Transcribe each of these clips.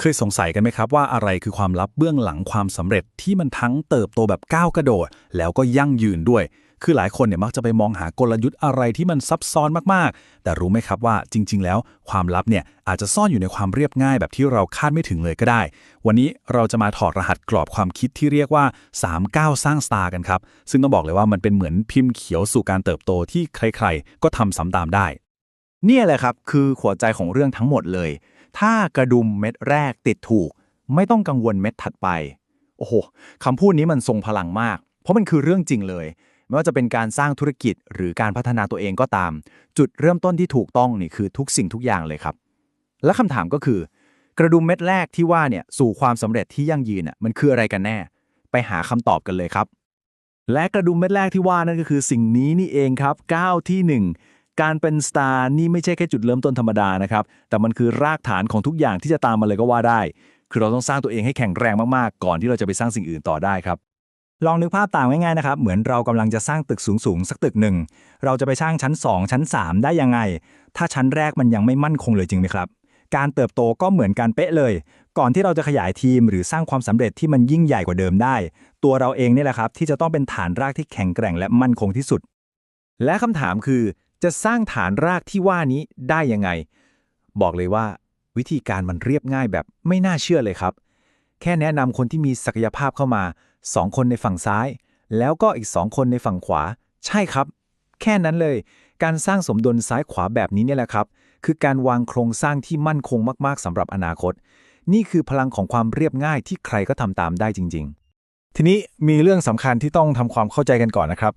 เคยสงสัยกันไหมครับว่าอะไรคือความลับเบื้องหลังความสำเร็จที่มันทั้งเติบโตแบบก้าวกระโดด แล้วก็ยั่งยืนด้วย คือหลายคนเนี่ยมักจะไปมองหากลยุทธ์อะไรที่มันซับซ้อนมากๆ แต่รู้ไหมครับว่าจริง ๆ แล้วความลับเนี่ยอาจจะซ่อนอยู่ในความเรียบง่ายแบบที่เราคาดไม่ถึงเลยก็ได้ วันนี้เราจะมาถอดรหัสกรอบความคิดที่เรียกว่า 3 ก้าวสร้างสตาร์กันครับซึ่งต้องบอกเลยว่ามันเป็นเหมือนพิมพ์เขียวสู่การเติบโตที่ใคร ๆ ก็ทำซ้ำตามได้ เนี่ยแหละครับคือหัวใจของเรื่องทั้งหมดเลย ถ้ากระดุมเม็ดแรกติดถูก ไม่ต้องกังวลเม็ดถัดไป โอ้โหคำพูดนี้มันทรงพลังมาก เพราะมันคือเรื่องจริงเลย ไม่ว่าจะเป็นการสร้างธุรกิจหรือการพัฒนาตัวเองก็ตาม จุดเริ่มต้นที่ถูกต้องนี่คือทุกสิ่งทุกอย่างเลยครับ และคำถามก็คือ กระดุมเม็ดแรกที่ว่าเนี่ยสู่ความสำเร็จที่ยั่งยืนน่ะมันคืออะไรกันแน่ ไปหาคำตอบกันเลยครับ และกระดุมเม็ดแรกที่ว่านั่นก็คือสิ่งนี้นี่เองครับก้าวที่ 1 การเป็นสตาร์นี่ไม่ใช่แค่จุดเริ่มต้นธรรมดานะครับ แต่มันคือรากฐานของทุกอย่างที่จะตามมาเลยก็ว่าได้ คือเราต้องสร้างตัวเองให้แข็งแรงมากๆ ก่อนที่เราจะไปสร้างสิ่งอื่นต่อได้ครับ ลองนึกภาพตามง่ายๆนะครับ เหมือนเรากำลังจะสร้างตึกสูงๆสักตึกหนึ่ง เราจะไปสร้างชั้น 2 ชั้น 3 ได้ยังไง ถ้าชั้นแรกมันยังไม่มั่นคงเลยจริงไหมครับ การเติบโตก็เหมือนการเป๊ะเลย ก่อนที่เราจะขยายทีมหรือสร้างความสำเร็จที่มันยิ่งใหญ่กว่าเดิมได้ ตัวเราเองนี่แหละครับที่จะต้องเป็นฐานรากที่แข็งแกร่งและมั่นคงที่สุด และคำถามคือ จะสร้างฐานรากที่ว่านี้ได้ยังไง บอกเลยว่า วิธีการมันเรียบง่ายแบบไม่น่าเชื่อเลยครับ แค่แนะนำคนที่มีศักยภาพเข้ามา2คนในฝั่งซ้าย แล้วก็อีก2คนในฝั่งขวา ใช่ครับ แค่นั้นเลย การสร้างสมดุลซ้ายขวาแบบนี้เนี่ยแหละครับ คือการวางโครงสร้างที่มั่นคงมาก ๆสำหรับอนาคต นี่คือพลังของความเรียบง่ายที่ใครก็ทำตามได้จริง ๆทีนี้มีเรื่องสำคัญที่ต้องทำความเข้าใจกันก่อนนะครับ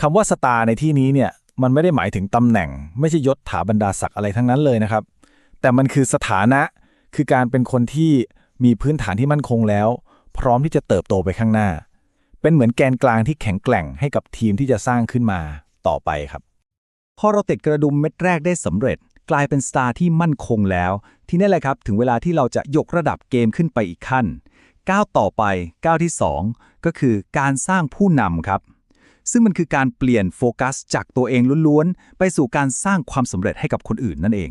คำว่าสตาร์ในที่นี้เนี่ย มันไม่ได้หมายถึงตำแหน่ง ไม่ใช่ยศถาบรรดาศักดิ์อะไรทั้งนั้นเลยนะครับ แต่มันคือสถานะคือการเป็นคนที่มีพื้นฐานที่มั่นคงแล้ว พร้อมที่จะเติบโตไปข้างหน้า เป็นเหมือนแกนกลางที่แข็งแกร่งให้กับทีมที่จะสร้างขึ้นมาต่อไปครับ พอเราติดกระดุมเม็ดแรกได้สำเร็จ กลายเป็นสตาร์ที่มั่นคงแล้ว ทีนี้แหละครับถึงเวลาที่เราจะยกระดับเกมขึ้นไปอีกขั้นก้าวต่อไปก้าวที่ 2 ก็คือการสร้างผู้นำครับ ซึ่งมันคือการเปลี่ยนโฟกัสจากตัวเองล้วนๆ ไปสู่การสร้างความสำเร็จให้กับคนอื่นนั่นเอง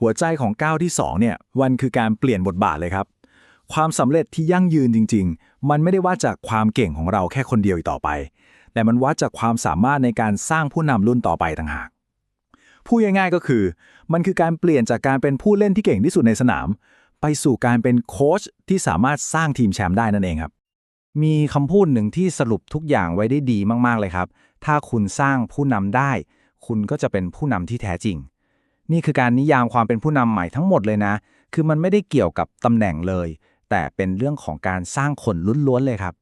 หัวใจของก้าวที่2เนี่ยวันคือการเปลี่ยนบทบาทเลยครับ ความสำเร็จที่ยั่งยืนจริง ๆ มันไม่ได้วัดจากความเก่งของเราแค่คนเดียวอีกต่อไป แต่มันวัดจากความสามารถในการสร้างผู้นำรุ่นต่อไปต่างหากพูดง่ายๆก็คือ มันคือการเปลี่ยนจากการเป็นผู้เล่นที่เก่งที่สุดในสนาม ไปสู่การเป็นโค้ชที่สามารถสร้างทีมแชมป์ได้นั่นเองครับ มีคำพูดหนึ่งที่สรุปทุกอย่างไว้ได้ดีมากๆเลยครับ ถ้าคุณสร้างผู้นำได้ คุณก็จะเป็นผู้นำที่แท้จริง นี่คือการนิยามความเป็นผู้นำใหม่ทั้งหมดเลยนะ คือมันไม่ได้เกี่ยวกับตำแหน่งเลย แต่เป็นเรื่องของการสร้างคนล้วนๆเลยครับ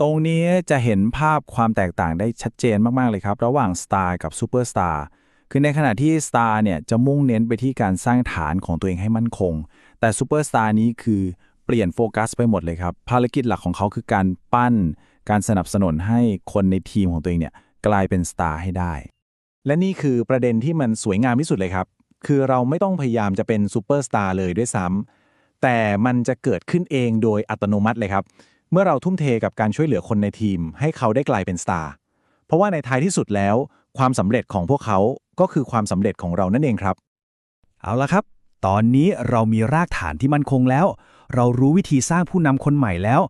ตรงนี้จะเห็นภาพความแตกต่างได้ชัดเจนมากๆเลยครับ ระหว่างสตาร์กับซูเปอร์สตาร์คือในขณะที่สตาร์เนี่ยจะมุ่งเน้นไปที่การสร้างฐานของตัวเองให้มั่นคง แต่ซูเปอร์สตาร์นี้คือ ลี่ยนโฟกัสไปหมดเลยครับ ภารกิจหลักของเขาคือการปั้น การสนับสนุนให้คนในทีมของตัวเองเนี่ยกลายเป็นสตาร์ให้ได้ และนี่คือประเด็นที่มันสวยงามที่สุดเลยครับ คือเราไม่ต้องพยายามจะเป็นซูเปอร์สตาร์เลยด้วยซ้ำแต่มันจะเกิดขึ้นเองโดยอัตโนมัติเลยครับ เมื่อเราทุ่มเทกับการช่วยเหลือคนในทีม ให้เขาได้กลายเป็นสตาร์ เพราะว่าในท้ายที่สุดแล้ว ความสำเร็จของพวกเขาก็คือความสำเร็จของเรานั่นเองครับ เอาละครับ ตอนนี้เรามีรากฐานที่มั่นคงแล้ว เรารู้วิธีสร้างผู้นำคนใหม่แล้ว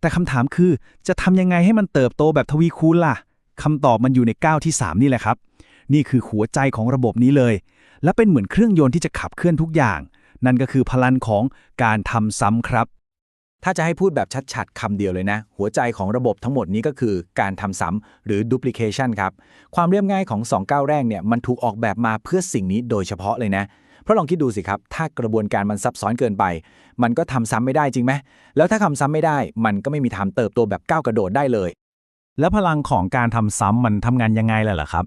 แต่คำถามคือจะทำยังไงให้มันเติบโตแบบทวีคูณล่ะคำตอบมันอยู่ในก้าวที่ 3 นี่แหละครับ นี่คือหัวใจของระบบนี้เลย และเป็นเหมือนเครื่องยนต์ที่จะขับเคลื่อนทุกอย่าง นั่นก็คือพลังของการทำซ้ำครับ ถ้าจะให้พูดแบบชัดๆคำเดียวเลยนะ หัวใจของระบบทั้งหมดนี้ก็คือการทำซ้ำหรือ duplication ครับ ความเรียบง่ายของ 2 ก้าวแรกเนี่ยมันถูกออกแบบมาเพื่อสิ่งนี้โดยเฉพาะเลยนะ เพราะลองคิดดูสิครับ ถ้ากระบวนการมันซับซ้อนเกินไป มันก็ทำซ้ำไม่ได้จริงไหมแล้วถ้าทำซ้ำไม่ได้ มันก็ไม่มีทางเติบโตแบบก้าวกระโดดได้เลย แล้วพลังของการทำซ้ำมันทำงานยังไงล่ะล่ะครับ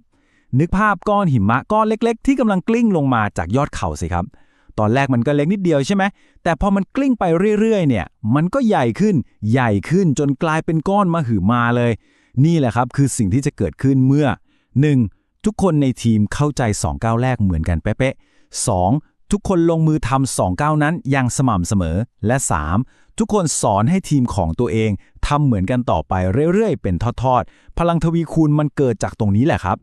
นึกภาพก้อนหิมะก้อนเล็ก ๆ ที่กำลังกลิ้งลงมาจากยอดเขาสิครับ ตอนแรกมันก็เล็กนิดเดียวใช่ไหมแต่พอมันกลิ้งไปเรื่อยๆ เนี่ย มันก็ใหญ่ขึ้น ใหญ่ขึ้นจนกลายเป็นก้อนมาหึมาเลย นี่แหละครับคือสิ่งที่จะเกิดขึ้นเมื่อ 1. ทุกคนในทีมเข้าใจ2ก้าวแรกเหมือนกันเป๊ะๆ 2. ทุกคนลงมือทำสองก้าวนั้นอย่างสม่ำเสมอ และ 3. ทุกคนสอนให้ทีมของตัวเองทำเหมือนกันต่อไปเรื่อยๆ เป็นทอดๆ พลังทวีคูณมันเกิดจากตรงนี้แหละครับ